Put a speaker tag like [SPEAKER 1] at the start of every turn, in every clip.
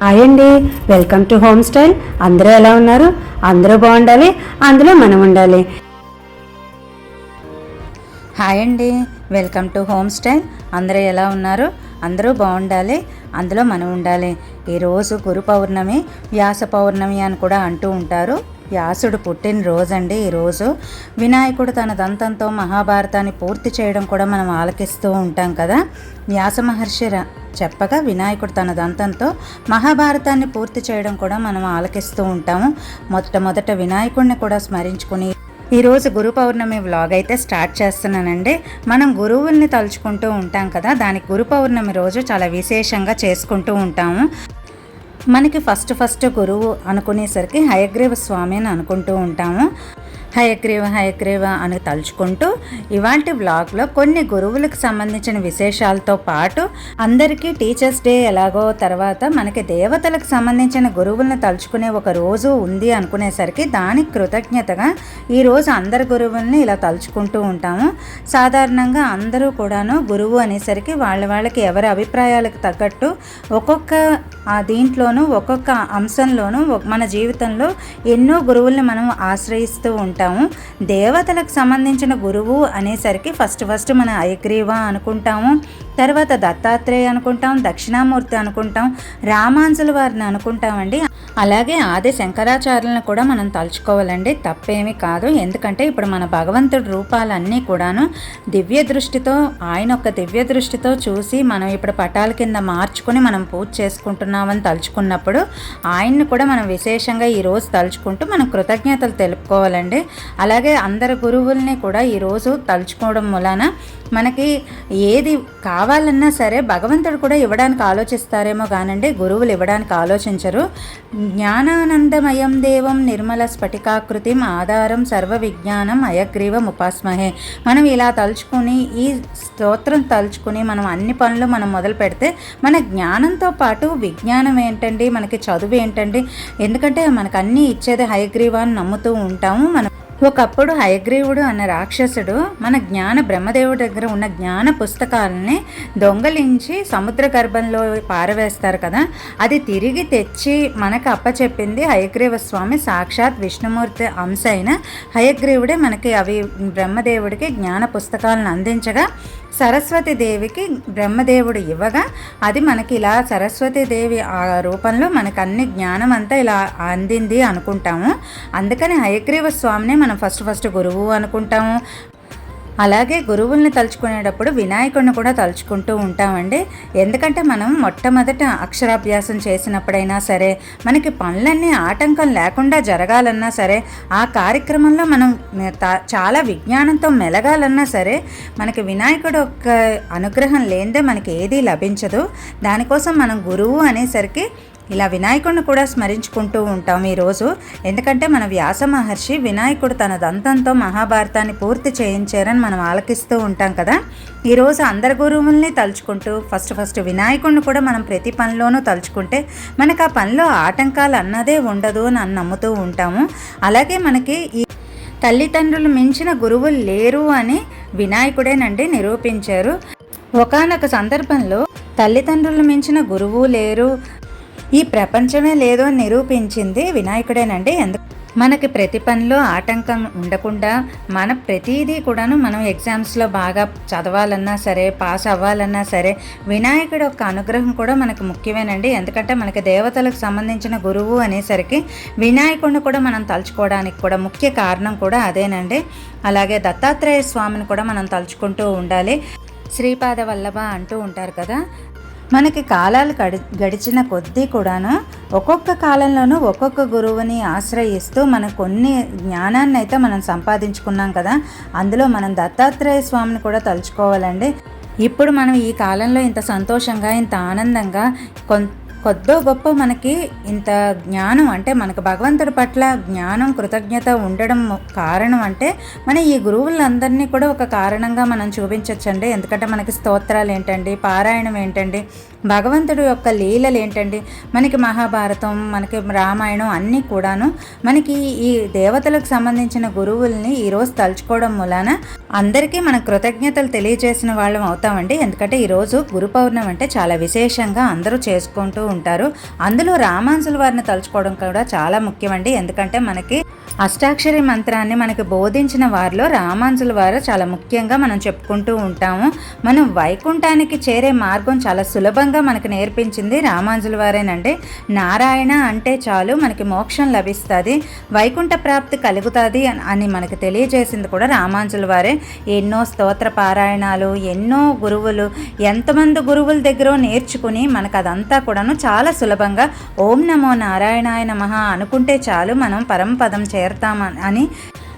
[SPEAKER 1] Hi అండి welcome to home style అందరూ ఎలా ఉన్నారు? అందరూ బాగుండాలి అందులో మనం ఉండాలి.
[SPEAKER 2] హాయ్ అండి వెల్కమ్ టు హోమ్ స్టైల్ అందరూ ఎలా ఉన్నారు? అందరూ బాగుండాలి అందులో మనం ఉండాలి. ఈరోజు గురు పౌర్ణమి వ్యాస పౌర్ణమి అని కూడా అంటూ ఉంటారు. వ్యాసుడు పుట్టినరోజండి ఈరోజు వినాయకుడు తన దంతంతో మహాభారతాన్ని పూర్తి చేయడం కూడా మనం ఆలకిస్తూ ఉంటాం కదా. వ్యాస మహర్షి ర- చెప్పగా వినాయకుడు తన దంతంతో మహాభారతాన్ని పూర్తి చేయడం కూడా మనం ఆలకిస్తూ ఉంటాము. మొట్టమొదట వినాయకుడిని కూడా స్మరించుకుని ఈరోజు గురు పౌర్ణమి వ్లాగ్ అయితే స్టార్ట్ చేస్తున్నానండి. మనం గురువుల్ని తలుచుకుంటూ ఉంటాం కదా. దానికి గురు పౌర్ణమి రోజు చాలా విశేషంగా చేసుకుంటూ ఉంటాము. మనకి ఫస్ట్ ఫస్ట్ గురువు అనుకునేసరికి హయగ్రీవ స్వామి అని అనుకుంటూ ఉంటాము. హయగ్రీవ హయగ్రీవ అని తలుచుకుంటూ ఇవాంటి బ్లాగ్లో కొన్ని గురువులకు సంబంధించిన విశేషాలతో పాటు అందరికీ టీచర్స్ డే ఎలాగో తర్వాత మనకి దేవతలకు సంబంధించిన గురువులను తలుచుకునే ఒక రోజు ఉంది అనుకునేసరికి దానికి కృతజ్ఞతగా ఈరోజు అందరి గురువుల్ని ఇలా తలుచుకుంటూ ఉంటాము. సాధారణంగా అందరూ కూడాను గురువు అనేసరికి వాళ్ళ వాళ్ళకి ఎవరి అభిప్రాయాలకు తగ్గట్టు ఒక్కొక్క ఆ దీంట్లోనూ ఒక్కొక్క అంశంలోనూ మన జీవితంలో ఎన్నో గురువుల్ని మనం ఆశ్రయిస్తూ ఉంటాం ఉంటాము దేవతలకు సంబంధించిన గురువు అనేసరికి ఫస్ట్ ఫస్ట్ మన ఐగ్రీవ అనుకుంటాము. తర్వాత దత్తాత్రేయ అనుకుంటాం దక్షిణామూర్తి అనుకుంటాం రామాంజుల వారిని అనుకుంటామండి. అలాగే ఆది శంకరాచార్యులను కూడా మనం తలుచుకోవాలండి. తప్పేమీ కాదు. ఎందుకంటే ఇప్పుడు మన భగవంతుడి రూపాలన్నీ కూడాను దివ్య దృష్టితో ఆయన ఒక దివ్య దృష్టితో చూసి మనం ఇప్పుడు పటాల కింద మార్చుకుని మనం పూజ చేసుకుంటున్నామని తలుచుకున్నప్పుడు ఆయన్ని కూడా మనం విశేషంగా ఈరోజు తలుచుకుంటూ మనం కృతజ్ఞతలు తెలుపుకోవాలండి. అలాగే అందరి గురువుల్ని కూడా ఈరోజు తలుచుకోవడం మూలాన మనకి ఏది కావాలన్నా సరే భగవంతుడు కూడా ఇవ్వడానికి ఆలోచిస్తారేమో కానండి. గురువులు ఇవ్వడానికి ఆలోచించరు. జ్ఞానానందమయం దేవం నిర్మల స్ఫటికాకృతిం ఆధారం సర్వ విజ్ఞానం అయగ్రీవం ఉపాస్మహే. మనం ఇలా తలుచుకుని ఈ స్తోత్రం తలుచుకుని మనం అన్ని పనులు మనం మొదలు పెడితే మన జ్ఞానంతో పాటు విజ్ఞానం ఏంటండి? మనకి చదువు ఏంటండి? ఎందుకంటే మనకు అన్నీ ఇచ్చేది హయగ్రీవ అని నమ్ముతూ ఉంటాము. మనం ఒకప్పుడు హయగ్రీవుడు అన్న రాక్షసుడు మన జ్ఞాన బ్రహ్మదేవుడి దగ్గర ఉన్న జ్ఞాన పుస్తకాలని దొంగలించి సముద్ర గర్భంలో పారవేస్తారు కదా. అది తిరిగి తెచ్చి మనకు అప్పచెప్పింది హయగ్రీవ స్వామి సాక్షాత్ విష్ణుమూర్తి అంశ అయిన హయగ్రీవుడే మనకి అవి బ్రహ్మదేవుడికి జ్ఞాన పుస్తకాలను అందించగా సరస్వతి దేవికి బ్రహ్మదేవుడు ఇవ్వగా అది మనకి ఇలా సరస్వతి దేవి ఆ రూపంలో మనకు అన్ని జ్ఞానం అంతా ఇలా అందింది అనుకుంటాము. అందుకని హయగ్రీవ స్వామిని మనం ఫస్ట్ ఫస్ట్ గురువు అనుకుంటాము. అలాగే గురువుల్ని తలుచుకునేటప్పుడు వినాయకుడిని కూడా తలుచుకుంటూ ఉంటామండి. ఎందుకంటే మనం మొట్టమొదట అక్షరాభ్యాసం చేసినప్పుడైనా సరే మనకి పనులన్నీ ఆటంకం లేకుండా జరగాలన్నా సరే ఆ కార్యక్రమంలో మనం చాలా విజ్ఞానంతో మెలగాలన్నా సరే మనకి వినాయకుడు యొక్క అనుగ్రహం లేనిదే మనకి ఏదీ లభించదు. దానికోసం మనం గురువు అనేసరికి ఇలా వినాయకుడిని కూడా స్మరించుకుంటూ ఉంటాం ఈరోజు ఎందుకంటే మన వ్యాస మహర్షి వినాయకుడు తన దంతంతో మహాభారతాన్ని పూర్తి చేయించారని మనం ఆలకిస్తూ ఉంటాం కదా. ఈరోజు అందరి గురువుల్ని తలుచుకుంటూ ఫస్ట్ ఫస్ట్ వినాయకుడిని కూడా మనం ప్రతి పనిలోనూ తలుచుకుంటే మనకు ఆ పనిలో ఆటంకాలు అన్నదే ఉండదు అని నమ్ముతూ ఉంటాము. అలాగే మనకి ఈ తల్లిదండ్రులు మించిన గురువులు లేరు అని వినాయకుడేనండి నిరూపించారు. ఒకానొక సందర్భంలో తల్లిదండ్రులు మించిన గురువు లేరు. ఈ ప్రపంచమే లేదో అని నిరూపించింది వినాయకుడేనండి. ఎందుకు మనకి ప్రతి పనిలో ఆటంకం ఉండకుండా మన ప్రతిదీ కూడాను మనం ఎగ్జామ్స్లో బాగా చదవాలన్నా సరే పాస్ అవ్వాలన్నా సరే వినాయకుడు యొక్క అనుగ్రహం కూడా మనకు ముఖ్యమేనండి. ఎందుకంటే మనకి దేవతలకు సంబంధించిన గురువు అనేసరికి వినాయకుడిని కూడా మనం తలుచుకోవడానికి కూడా ముఖ్య కారణం కూడా అదేనండి. అలాగే దత్తాత్రేయ స్వామిని కూడా మనం తలుచుకుంటూ ఉండాలి. శ్రీపాద వల్లభ అంటూ ఉంటారు కదా మనకి కాలాలు గడి గడిచిన కొద్దీ కూడాను ఒక్కొక్క కాలంలోనూ ఒక్కొక్క గురువుని ఆశ్రయిస్తూ మనం కొన్ని జ్ఞానాన్ని అయితే మనం సంపాదించుకున్నాం కదా అందులో మనం దత్తాత్రేయ స్వామిని కూడా తలుచుకోవాలండి. ఇప్పుడు మనం ఈ కాలంలో ఇంత సంతోషంగా ఇంత ఆనందంగా కొంత కొద్దో గొప్ప మనకి ఇంత జ్ఞానం అంటే మనకు భగవంతుడి పట్ల జ్ఞానం కృతజ్ఞత ఉండడం కారణం అంటే మన ఈ గురువులందరినీ కూడా ఒక కారణంగా మనం చూపించవచ్చండి ఎందుకంటే మనకి స్తోత్రాలు ఏంటండి పారాయణం ఏంటండి భగవంతుడు యొక్క లీలలు ఏంటండి మనకి మహాభారతం మనకి రామాయణం అన్నీ కూడాను మనకి ఈ దేవతలకు సంబంధించిన గురువుల్ని ఈరోజు తలుచుకోవడం మూలాన అందరికీ మన కృతజ్ఞతలు తెలియజేసిన వాళ్ళం అవుతామండి. ఎందుకంటే ఈరోజు గురు పౌర్ణమి అంటే చాలా విశేషంగా అందరూ చేసుకుంటూ ఉంటారు. అందులో రామాంసుల వారిని తలుచుకోవడం కూడా చాలా ముఖ్యమండి. ఎందుకంటే మనకి అష్టాక్షరి మంత్రాన్ని మనకు బోధించిన వారిలో రామాంజుల వారు చాలా ముఖ్యంగా మనం చెప్పుకుంటూ ఉంటాము. మనం వైకుంఠానికి చేరే మార్గం చాలా సులభంగా మనకు నేర్పించింది రామాంజుల వారేనండి. నారాయణ అంటే చాలు మనకి మోక్షం లభిస్తుంది వైకుంఠ ప్రాప్తి కలుగుతుంది అని మనకు తెలియజేసింది కూడా రామాంజుల వారే. ఎన్నో స్తోత్ర పారాయణాలు ఎన్నో గురువులు ఎంతమంది గురువుల దగ్గర నేర్చుకుని మనకు అదంతా కూడాను చాలా సులభంగా ఓం నమో నారాయణాయ నమ అనుకుంటే చాలు మనం పరంపదం చేరతామని అని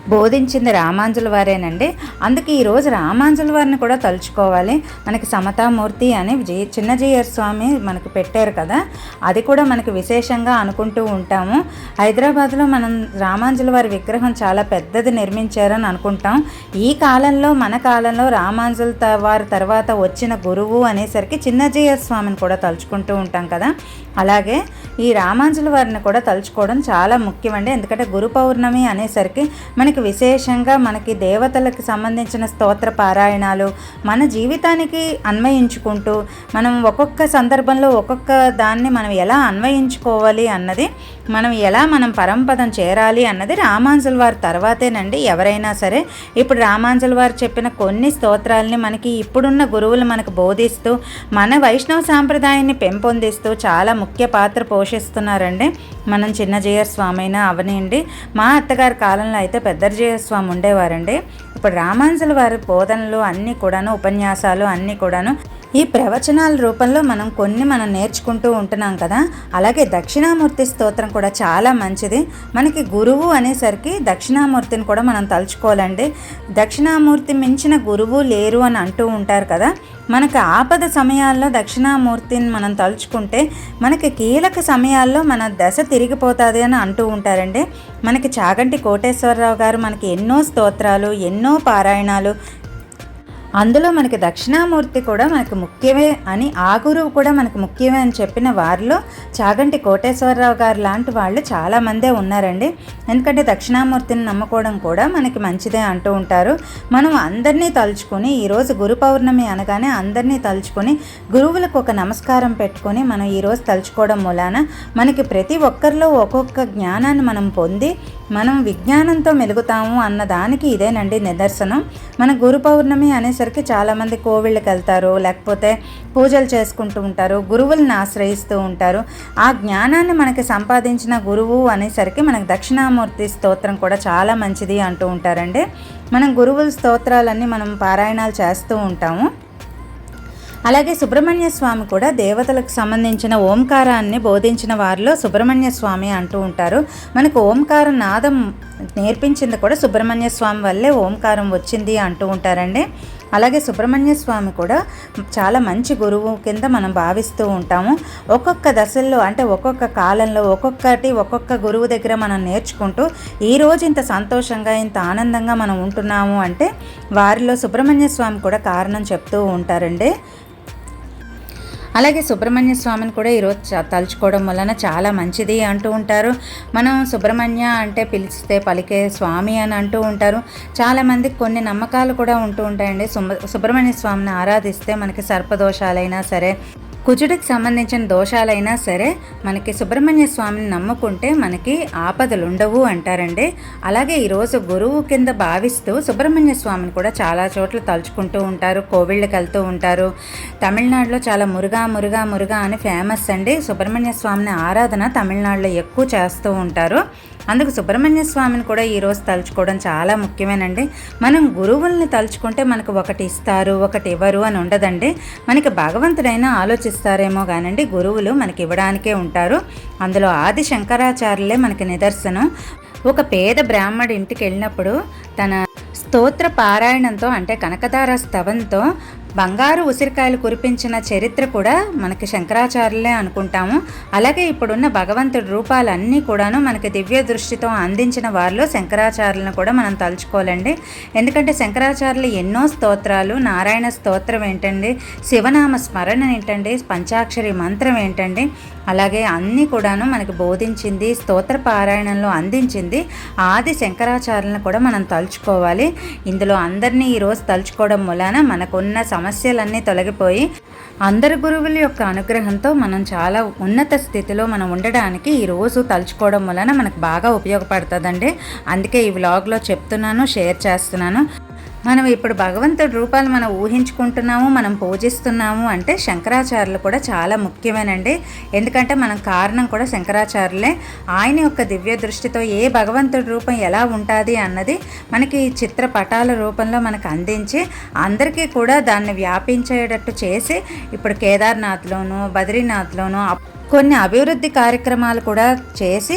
[SPEAKER 2] బోధించింది రామాంజుల వారేనండి. అందుకే ఈరోజు రామాంజుల వారిని కూడా తలుచుకోవాలి. మనకి సమతామూర్తి అని జీ చిన్నజీయర్ స్వామి మనకు పెట్టారు కదా. అది కూడా మనకి విశేషంగా అనుకుంటూ ఉంటాము. హైదరాబాద్లో మనం రామాంజుల వారి విగ్రహం చాలా పెద్దది నిర్మించారని అనుకుంటాం. ఈ కాలంలో మన కాలంలో రామాంజుల త- వారి తర్వాత వచ్చిన గురువు అనేసరికి చిన్నజీయర్ స్వామిని కూడా తలుచుకుంటూ ఉంటాం కదా. అలాగే ఈ రామాంజుల వారిని కూడా తలుచుకోవడం చాలా ముఖ్యమండి. ఎందుకంటే గురు పౌర్ణమి అనేసరికి మనకి విశేషంగా మనకి దేవతలకు సంబంధించిన స్తోత్ర పారాయణాలు మన జీవితానికి అన్వయించుకుంటూ మనం ఒక్కొక్క సందర్భంలో ఒక్కొక్క దాన్ని మనం ఎలా అన్వయించుకోవాలి అన్నది మనం ఎలా మనం పరంపదం చేరాలి అన్నది రామాంజుల వారి తర్వాతేనండి. ఎవరైనా సరే ఇప్పుడు రామాంజుల వారు చెప్పిన కొన్ని స్తోత్రాలని మనకి ఇప్పుడున్న గురువులు మనకు బోధిస్తూ మన వైష్ణవ సాంప్రదాయాన్ని పెంపొందిస్తూ చాలా ముఖ్య పాత్ర పోషిస్తున్నారండి. మనం చిన్న స్వామైనా స్వామి అయినా అవనియండి మా అత్తగారి కాలంలో అయితే పెద్ద జయ స్వామి ఉండేవారండి. ఇప్పుడు రామాంజల వారి బోధనలు అన్నీ కూడాను ఉపన్యాసాలు అన్నీ కూడాను ఈ ప్రవచనాల రూపంలో మనం కొన్ని మనం నేర్చుకుంటూ ఉంటున్నాం కదా. అలాగే దక్షిణామూర్తి స్తోత్రం కూడా చాలా మంచిది. మనకి గురువు అనేసరికి దక్షిణామూర్తిని కూడా మనం తలుచుకోవాలండి. దక్షిణామూర్తి మించిన గురువు లేరు అని అంటూ ఉంటారు కదా. మనకు ఆపద సమయాల్లో దక్షిణామూర్తిని మనం తలుచుకుంటే మనకి కీలక సమయాల్లో మన దశ తిరిగిపోతుంది అని అంటూ ఉంటారండి. మనకి చాగంటి కోటేశ్వరరావు గారు మనకి ఎన్నో స్తోత్రాలు ఎన్నో పారాయణాలు అందులో మనకి దక్షిణామూర్తి కూడా మనకు ముఖ్యమే అని ఆ గురువు కూడా మనకు ముఖ్యమే అని చెప్పిన వారిలో చాగంటి కోటేశ్వరరావు గారు లాంటి వాళ్ళు చాలామందే ఉన్నారండి. ఎందుకంటే దక్షిణామూర్తిని నమ్ముకోవడం కూడా మనకి మంచిదే అంటూ ఉంటారు. మనం అందరినీ తలుచుకొని ఈరోజు గురు పౌర్ణమి అనగానే అందరినీ తలుచుకొని గురువులకు ఒక నమస్కారం పెట్టుకొని మనం ఈరోజు తలుచుకోవడం మూలాన మనకి ప్రతి ఒక్కరిలో ఒక్కొక్క జ్ఞానాన్ని మనం పొంది మనం విజ్ఞానంతో మెలుగుతాము అన్న దానికి ఇదేనండి నిదర్శనం. మన గురు పౌర్ణమి వచ్చేసరికి చాలామంది కోవిళ్ళకి వెళ్తారు లేకపోతే పూజలు చేసుకుంటూ ఉంటారు గురువుల్ని ఆశ్రయిస్తూ ఉంటారు. ఆ జ్ఞానాన్ని మనకి సంపాదించిన గురువు అనేసరికి మనకి దక్షిణామూర్తి స్తోత్రం కూడా చాలా మంచిది అంటూ ఉంటారండి. మనం గురువుల స్తోత్రాలన్నీ మనం పారాయణాలు చేస్తూ ఉంటాము. అలాగే సుబ్రహ్మణ్య స్వామి కూడా దేవతలకు సంబంధించిన ఓంకారాన్ని బోధించిన వారిలో సుబ్రహ్మణ్య స్వామి అంటూ ఉంటారు. మనకు ఓంకార నాదం నేర్పించింది కూడా సుబ్రహ్మణ్య స్వామి వల్లే ఓంకారం వచ్చింది అంటూ ఉంటారండి. అలాగే సుబ్రహ్మణ్య స్వామి కూడా చాలా మంచి గురువు కింద మనం భావిస్తూ ఉంటాము. ఒక్కొక్క దశల్లో అంటే ఒక్కొక్క కాలంలో ఒక్కొక్కటి ఒక్కొక్క గురువు దగ్గర మనం నేర్చుకుంటూ ఈరోజు ఇంత సంతోషంగా ఇంత ఆనందంగా మనం ఉంటున్నాము అంటే వారిలో సుబ్రహ్మణ్య స్వామి కూడా కారణం చెప్తూ ఉంటారండి. అలాగే సుబ్రహ్మణ్య స్వామిని కూడా ఈరోజు తలుచుకోవడం వలన చాలా మంచిది అంటూ ఉంటారు. మనం సుబ్రహ్మణ్య అంటే పిలిస్తే పలికే స్వామి అని అంటూ ఉంటారు. చాలామందికి కొన్ని నమ్మకాలు కూడా ఉంటూ ఉంటాయండి. సుమ- సుబ్రహ్మణ్య స్వామిని ఆరాధిస్తే మనకి సర్పదోషాలైనా సరే కుజుడికి సంబంధించిన దోషాలైనా సరే మనకి సుబ్రహ్మణ్య స్వామిని నమ్ముకుంటే మనకి ఆపదలు ఉండవు అంటారండి. అలాగే ఈరోజు గురువు కింద భావిస్తూ సుబ్రహ్మణ్య స్వామిని కూడా చాలా చోట్ల తలుచుకుంటూ ఉంటారు కోవిళ్ళకి వెళ్తూ ఉంటారు. తమిళనాడులో చాలా మురుగా మురుగా మురుగా అని ఫేమస్ అండి. సుబ్రహ్మణ్య స్వామిని ఆరాధన తమిళనాడులో ఎక్కువ చేస్తూ ఉంటారు. అందుకు సుబ్రహ్మణ్య స్వామిని కూడా ఈరోజు తలుచుకోవడం చాలా ముఖ్యమేనండి. మనం గురువుల్ని తలుచుకుంటే మనకు ఒకటి ఇస్తారు ఒకటి ఇవ్వరు అని ఉండదండి. మనకి భగవంతుడైనా ఆలోచిస్తారేమో కానండి గురువులు మనకి ఇవ్వడానికే ఉంటారు. అందులో ఆది శంకరాచార్యులే మనకి నిదర్శనం. ఒక పేద బ్రాహ్మడి ఇంటికి వెళ్ళినప్పుడు తన స్తోత్ర పారాయణంతో అంటే కనకదార స్తవంతో బంగారు ఉసిరికాయలు కురిపించిన చరిత్ర కూడా మనకి శంకరాచార్యులే అనుకుంటాము. అలాగే ఇప్పుడున్న భగవంతుడి రూపాలన్నీ కూడాను మనకి దివ్య దృష్టితో అందించిన వారిలో శంకరాచార్యులను కూడా మనం తలుచుకోవాలండి. ఎందుకంటే శంకరాచార్యులు ఎన్నో స్తోత్రాలు నారాయణ స్తోత్రం ఏంటండి శివనామ స్మరణ ఏంటండి పంచాక్షరి మంత్రం ఏంటండి అలాగే అన్నీ కూడాను మనకి బోధించింది స్తోత్ర పారాయణంలో అందించింది ఆది శంకరాచార్యులను కూడా మనం తలుచుకోవాలి. ఇందులో అందరినీ ఈరోజు తలుచుకోవడం మూలాన మనకున్న సమ సమస్యలన్నీ తొలగిపోయి అందరి గురువుల యొక్క అనుగ్రహంతో మనం చాలా ఉన్నత స్థితిలో మనం ఉండడానికి ఈరోజు తలుచుకోవడం వలన మనకు బాగా ఉపయోగపడుతుందండి. అందుకే ఈ వ్లాగ్లో చెప్తున్నాను షేర్ చేస్తున్నాను. మనం ఇప్పుడు భగవంతుడి రూపాలు మనం ఊహించుకుంటున్నాము మనం పూజిస్తున్నాము అంటే శంకరాచార్యులు కూడా చాలా ముఖ్యమేనండి. ఎందుకంటే మనం కారణం కూడా శంకరాచార్యులే. ఆయన యొక్క దివ్య దృష్టితో ఏ భగవంతుడి రూపం ఎలా ఉంటుంది అన్నది మనకి ఈ చిత్రపటాల రూపంలో మనకు అందించి అందరికీ కూడా దాన్ని వ్యాపించేటట్టు చేసి ఇప్పుడు కేదార్నాథ్లోను బద్రీనాథ్లోను కొన్ని అభివృద్ధి కార్యక్రమాలు కూడా చేసి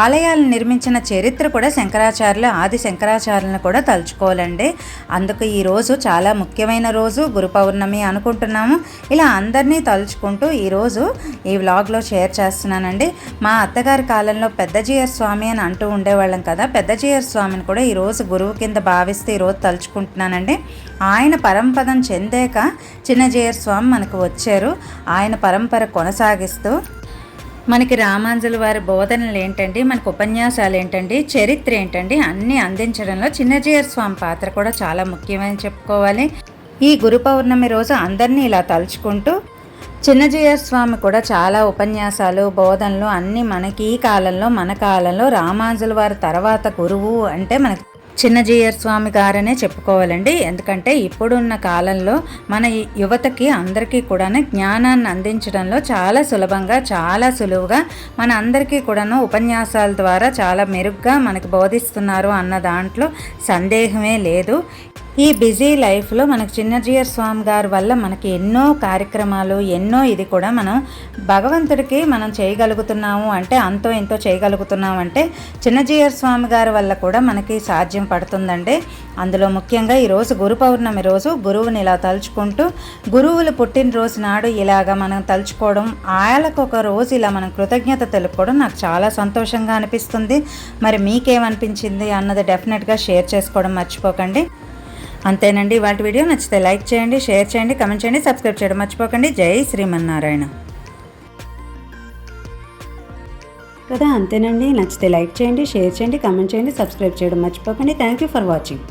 [SPEAKER 2] ఆలయాలు నిర్మించిన చరిత్ర కూడా శంకరాచార్యులు ఆది శంకరాచార్యులను కూడా తలుచుకోవాలండి. అందుకు ఈరోజు చాలా ముఖ్యమైన రోజు గురు పౌర్ణమి అనుకుంటున్నాము. ఇలా అందరినీ తలుచుకుంటూ ఈరోజు ఈ వ్లాగ్లో షేర్ చేస్తున్నానండి. మా అత్తగారి కాలంలో పెద్దజీయర్ స్వామి అని అంటూ ఉండేవాళ్ళం కదా పెద్దజీయర్ స్వామిని కూడా ఈరోజు గురువు కింద భావిస్తే ఈరోజు తలుచుకుంటున్నానండి. ఆయన పరంపదం చెందాక చిన్నజీయర్ స్వామి మనకు వచ్చారు. ఆయన పరంపర కొనసాగిస్తూ మనకి రామాంజుల వారి బోధనలు ఏంటండి? మనకు ఉపన్యాసాలు ఏంటండి? చరిత్ర ఏంటండి? అన్నీ అందించడంలో చిన్నజీయర్ స్వామి పాత్ర కూడా చాలా ముఖ్యమని చెప్పుకోవాలి. ఈ గురు పౌర్ణమి రోజు అందరినీ ఇలా తలుచుకుంటూ చిన్నజీయర్ స్వామి కూడా చాలా ఉపన్యాసాలు బోధనలు అన్నీ మనకి ఈ కాలంలో మన కాలంలో రామాంజుల వారి తర్వాత గురువు అంటే మనకి చిన్నజీయర్ స్వామి గారనే చెప్పుకోవాలండి. ఎందుకంటే ఇప్పుడున్న కాలంలో మన యువతకి అందరికీ కూడా జ్ఞానాన్ని అందించడంలో చాలా సులభంగా చాలా సులువుగా మన అందరికీ కూడాను ఉపన్యాసాల ద్వారా చాలా మెరుగ్గా మనకు బోధిస్తున్నారు అన్న దాంట్లో సందేహమే లేదు. ఈ బిజీ లైఫ్లో మనకు చిన్నజీయర్ స్వామి గారి వల్ల మనకి ఎన్నో కార్యక్రమాలు ఎన్నో ఇది కూడా మనం భగవంతుడికి మనం చేయగలుగుతున్నాము అంటే అంతో ఎంతో చేయగలుగుతున్నాము అంటే చిన్నజీయర్ స్వామి గారి వల్ల కూడా మనకి సాధ్యం పడుతుందండి. అందులో ముఖ్యంగా ఈరోజు గురు పౌర్ణమి రోజు గురువుని ఇలా తలుచుకుంటూ గురువులు పుట్టినరోజు నాడు ఇలాగ మనం తలుచుకోవడం ఆయనకు ఒక రోజు ఇలా మనం కృతజ్ఞత తెలుపుకోవడం నాకు చాలా సంతోషంగా అనిపిస్తుంది. మరి మీకేమనిపించింది అన్నది డెఫినెట్గా షేర్ చేసుకోవడం మర్చిపోకండి. అంతేనండి వాటి వీడియో నచ్చితే లైక్ చేయండి షేర్ చేయండి కమెంట్ చేయండి సబ్స్క్రైబ్ చేయడం మర్చిపోకండి. జై శ్రీమన్నారాయణ.
[SPEAKER 1] కదా అంతేనండి. నచ్చితే లైక్ చేయండి షేర్ చేయండి కమెంట్ చేయండి సబ్స్క్రైబ్ చేయడం మర్చిపోకండి. Thank you for watching.